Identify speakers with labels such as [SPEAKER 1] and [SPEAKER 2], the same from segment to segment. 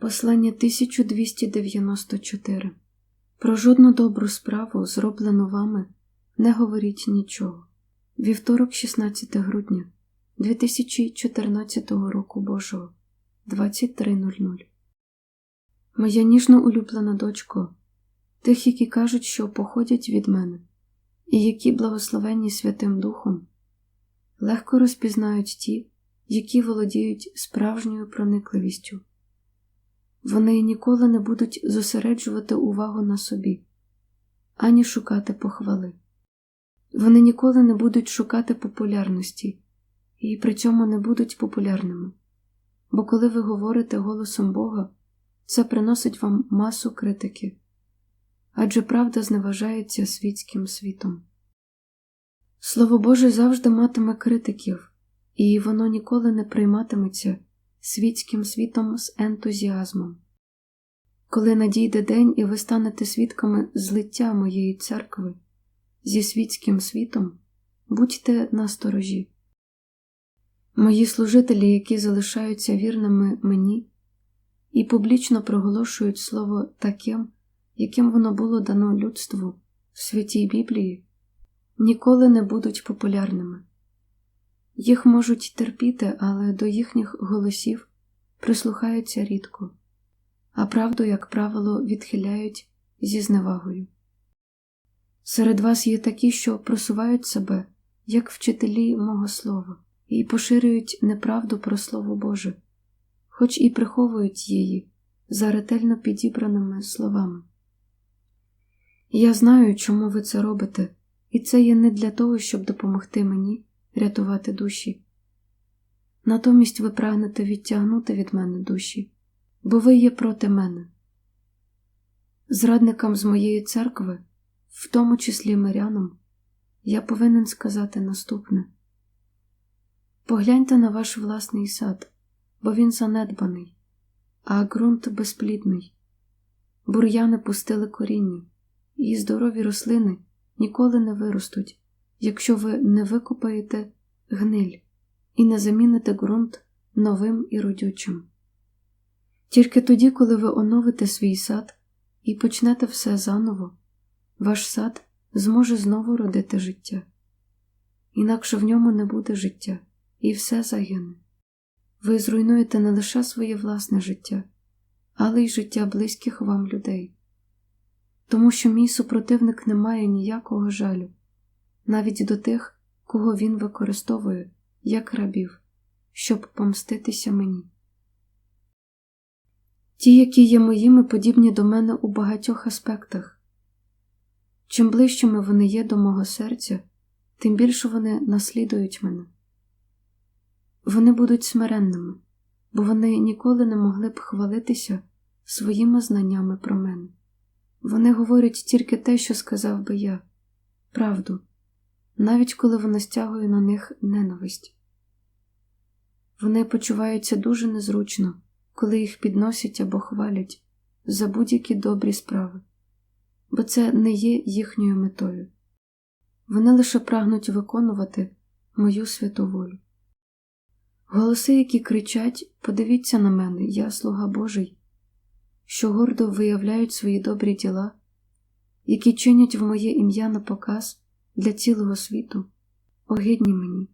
[SPEAKER 1] Послання 1294 Про жодну добру справу, зроблену вами, не говоріть нічого. Вівторок, 16 грудня 2014 року Божого 23.00 Моя ніжно улюблена дочко, тих, які кажуть, що походять від мене, і які благословенні Святим Духом, легко розпізнають ті, які володіють справжньою проникливістю. Вони ніколи не будуть зосереджувати увагу на собі, ані шукати похвали. Вони ніколи не будуть шукати популярності і при цьому не будуть популярними. Бо коли ви говорите голосом Бога, це приносить вам масу критики, адже правда зневажається світським світом. Слово Боже завжди матиме критиків, і воно ніколи не прийматиметься світським світом з ентузіазмом. Коли надійде день і ви станете свідками злиття моєї церкви зі світським світом, будьте насторожі. Мої служителі, які залишаються вірними мені і публічно проголошують слово таким, яким воно було дано людству в святій Біблії, ніколи не будуть популярними. Їх можуть терпіти, але до їхніх голосів прислухаються рідко, а правду, як правило, відхиляють зі зневагою. Серед вас є такі, що просувають себе як вчителі мого слова і поширюють неправду про Слово Боже, хоч і приховують її за ретельно підібраними словами. Я знаю, чому ви це робите, і це є не для того, щоб допомогти мені рятувати душі. Натомість ви прагнете відтягнути від мене душі, бо ви є проти мене. Зрадникам з моєї церкви, в тому числі мирянам, я повинен сказати наступне: погляньте на ваш власний сад, бо він занедбаний, а ґрунт безплідний. Бур'яни пустили коріння, і здорові рослини ніколи не виростуть, якщо ви не викопаєте гниль і не заміните ґрунт новим і родючим. Тільки тоді, коли ви оновите свій сад і почнете все заново, ваш сад зможе знову родити життя, інакше в ньому не буде життя, і все загине. Ви зруйнуєте не лише своє власне життя, але й життя близьких вам людей, тому що мій супротивник не має ніякого жалю, навіть до тих, кого він використовує як рабів, щоб помститися мені. Ті, які є моїми, подібні до мене у багатьох аспектах. Чим ближчими вони є до мого серця, тим більше вони наслідують мене. Вони будуть смиренними, бо вони ніколи не могли б хвалитися своїми знаннями про мене. Вони говорять тільки те, що сказав би я, правду, навіть коли вона стягує на них ненависть. Вони почуваються дуже незручно, коли їх підносять або хвалять за будь-які добрі справи, бо це не є їхньою метою. Вони лише прагнуть виконувати мою святу волю. Голоси, які кричать Подивіться на мене, я слуга Божий, що гордо виявляють свої добрі діла, які чинять в моє ім'я на показ для цілого світу, огидні мені.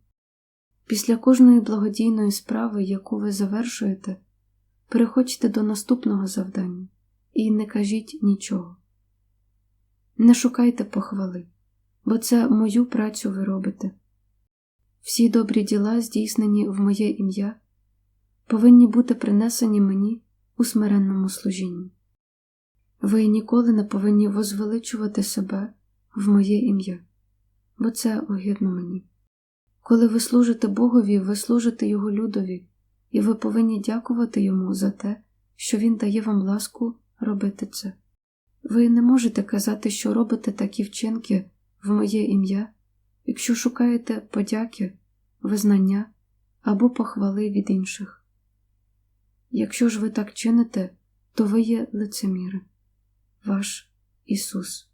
[SPEAKER 1] Після кожної благодійної справи, яку ви завершуєте, переходьте до наступного завдання і не кажіть нічого. Не шукайте похвали, бо це мою працю ви робите. Всі добрі діла, здійснені в моє ім'я, повинні бути принесені мені у смиренному служінні. Ви ніколи не повинні возвеличувати себе в моє ім'я, бо це огидно мені. Коли ви служите Богові, ви служите Його людові, і ви повинні дякувати Йому за те, що Він дає вам ласку робити це. Ви не можете казати, що робите такі вчинки в моє ім'я, якщо шукаєте подяки, визнання або похвали від інших. Якщо ж ви так чините, то ви є лицеміри, ваш Ісус.